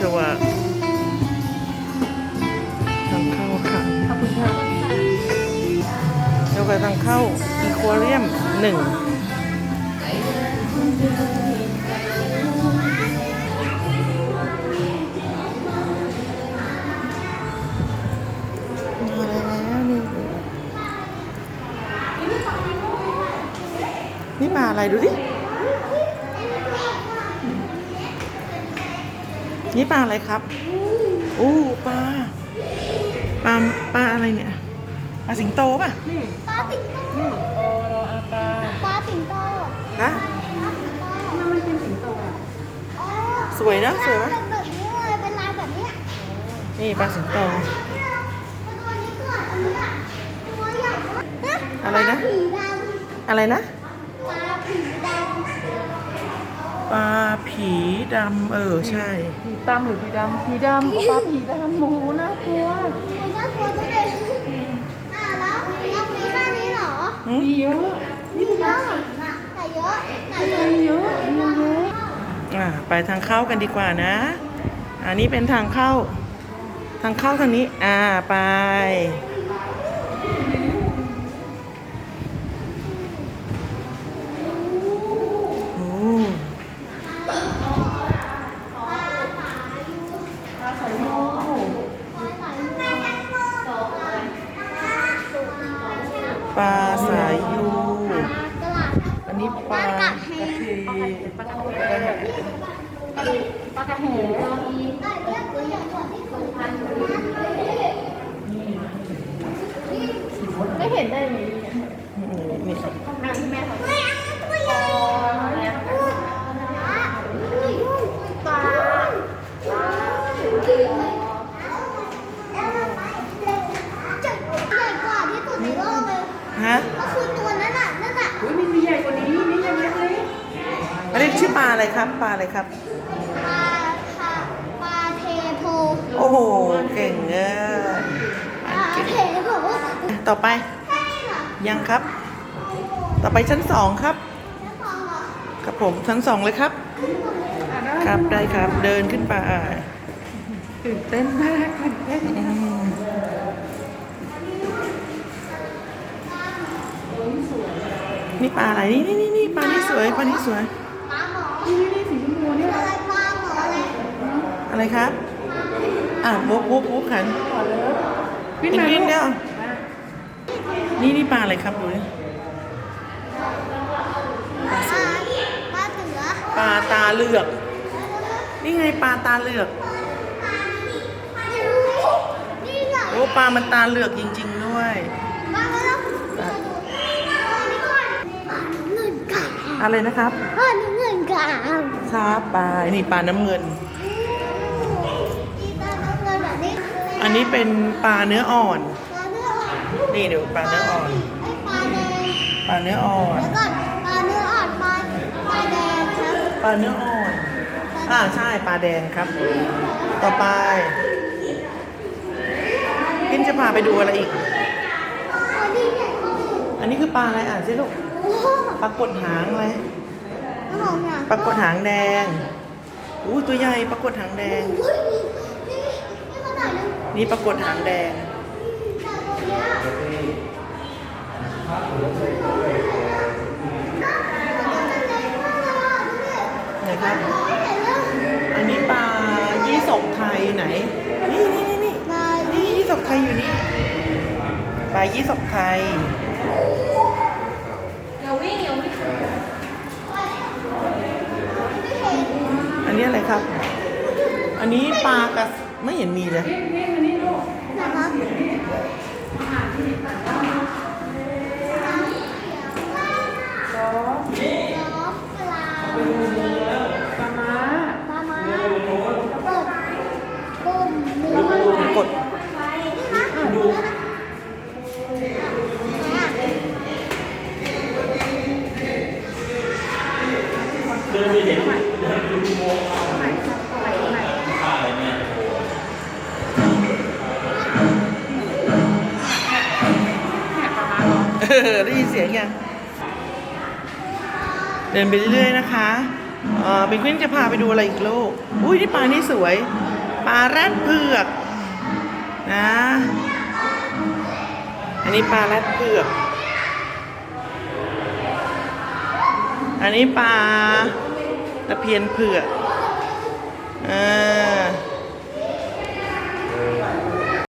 ชวาทางเข้าค่ะขอบคุณค่ะแล้วก็ทางเข้าอีควาเรียมหนึ่งนี่นี่ปลาอะไรดูดิ นี่ปลาอะไรครับอู้ปลาปลาปลาอะไรเนี่ยปลาสิงโตป่ะนี่ปลาสิงโตนี่โอโรอาปาปลาสิงโตฮะปลาสิงโตทำไมมันเป็นสิงโตอะอ๋อสวยนะสวยไหมเป็นแบบนี้เลยเป็นลายแบบเนี้ยนี่ปลาสิงโตตัวนี้ก่อนอันนี้อะตัวใหญ่มากอะไรนะปลาผีดอะไรนะ ปลาผีดำเออใช่ ผีตำหรือผีดำผีดำปลาผีดำโมโหน่ากลัวำมันน่ากลัวจังเลยอ่าแล้วแล้วมีแค่นี้เหรอมีเยอะมีเยอะแต่เยอะแต่เยอะมีเยอะมีเยอะอ่าไปทางเข้ากันดีกว่านะ อันนี้เป็นทางเข้า ทางเข้าทางนี้ อ่าไป โอ้ปลาสายยู ตลาด อั นนี้ปลากระเทปลากระแหปลากระแหได้เรียกตัวใหญ่กว่าที่เคยพันไม่เห็นได้เลยนี่แม่ที่แม่ทำเฮ้ยอันนั้นตัวใหญ่ปลาใหญ่กว่าที่สุดในโลกเลย ฮะ ก็คือตัวนั้นน่ะนั่นน่ะ อุ้ยมีมีใหญ่กว่านี้นี่ยังเล็กเลย อันนี้ชื่ อปลาอะไรครับ ปลาอะไรครับ ปลาค่ะปลาเทโพโอ้โห เก่งเกินปลาเทโพต่อไปใช่เหรอยังครับ ต่อไปชั้นสองครับแล้วพอเหรอครับผมชั้นสองเลยครับ ครับได้ครับ เดินขึ้นไปตื่นเต้นมากตื่นเต้นอืมนี่ปลาอะไรนี่นี่นี่นี่ปลานี่สวย ปลานี่สวยปลาหมอ นี่นี่สีชมพูเนี่ยอะไรปลาหมออะไรอะไรครับอะบุ๊บบุ๊บบุ๊บขันขึ้นอีกมานิดเดียวลูกนี่นี่ปลาอะไรครับดูดิปลาปลาเสือปลาตาเหลือก นี่ไงปลาตาเหลือกนี่เหรอโอ้ปลามันตาเหลือกจริง ๆ ด้วยปลาแล้วปลาดูนี่ก่อนปลาเงินกลางอะไรนะครับปลาเงิ นกลางครับปลา นี่ปลาน้ำเงินอีปลาเงินแบบนี้อันนี้เป็นปลาเนื้ออ่อนปลาเนื้ออ่อน นี่เดี๋ยวปลาเนื้ออ่อนไอ้ปลาแดงปลาเนื้ออ่อนแล้วก่อน ปลาเนื้ออ่อนปลาปลาแดงครับปลาเนื้ออ่อน อ่าใช่ปลาแดงครับ ต่อไปกินจะพาไปดูอะไรอีก อันนี้ใหญ่กว่าอันนี้คือปลาอะไรอ่านสิลูกโอ้โหปลากดหางอะไรน้ำหอมเนี่ย ปลากดหางแดงอู้ตัวใหญ่ปลากดหางแดงอุ้ยนี่นี่นี่ขนาดนึงนี่ปลากดหางแดงแต่ตัวเนี้ยไหนครับไม่เห็นเลยอันนี้ปลายี่สกไทยไหน นี่นี่นี่นี่มานี่ยี่สกไทยอยู่นี่ ปลายี่สกไทย อันนี้อะไร ครับ อันนี้ปลากระสไม่เห็นมีเลยนะครับซอส ล้อมปลา ปลาม้า ปลามาเปิดปุ่มหนึ่ง กด ดู เออ ได้ยินเสียงยัง เดินไปเรื่อยๆนะคะเออเป็นกวินจะพาไปดูอะไรอีกโลก อุ้ยนี่ปลานี่สวย ปลาแรดเผือก นะ อันนี้ปลาแรดเผือก อันนี้ปลาตะเพียนเผือกอ่า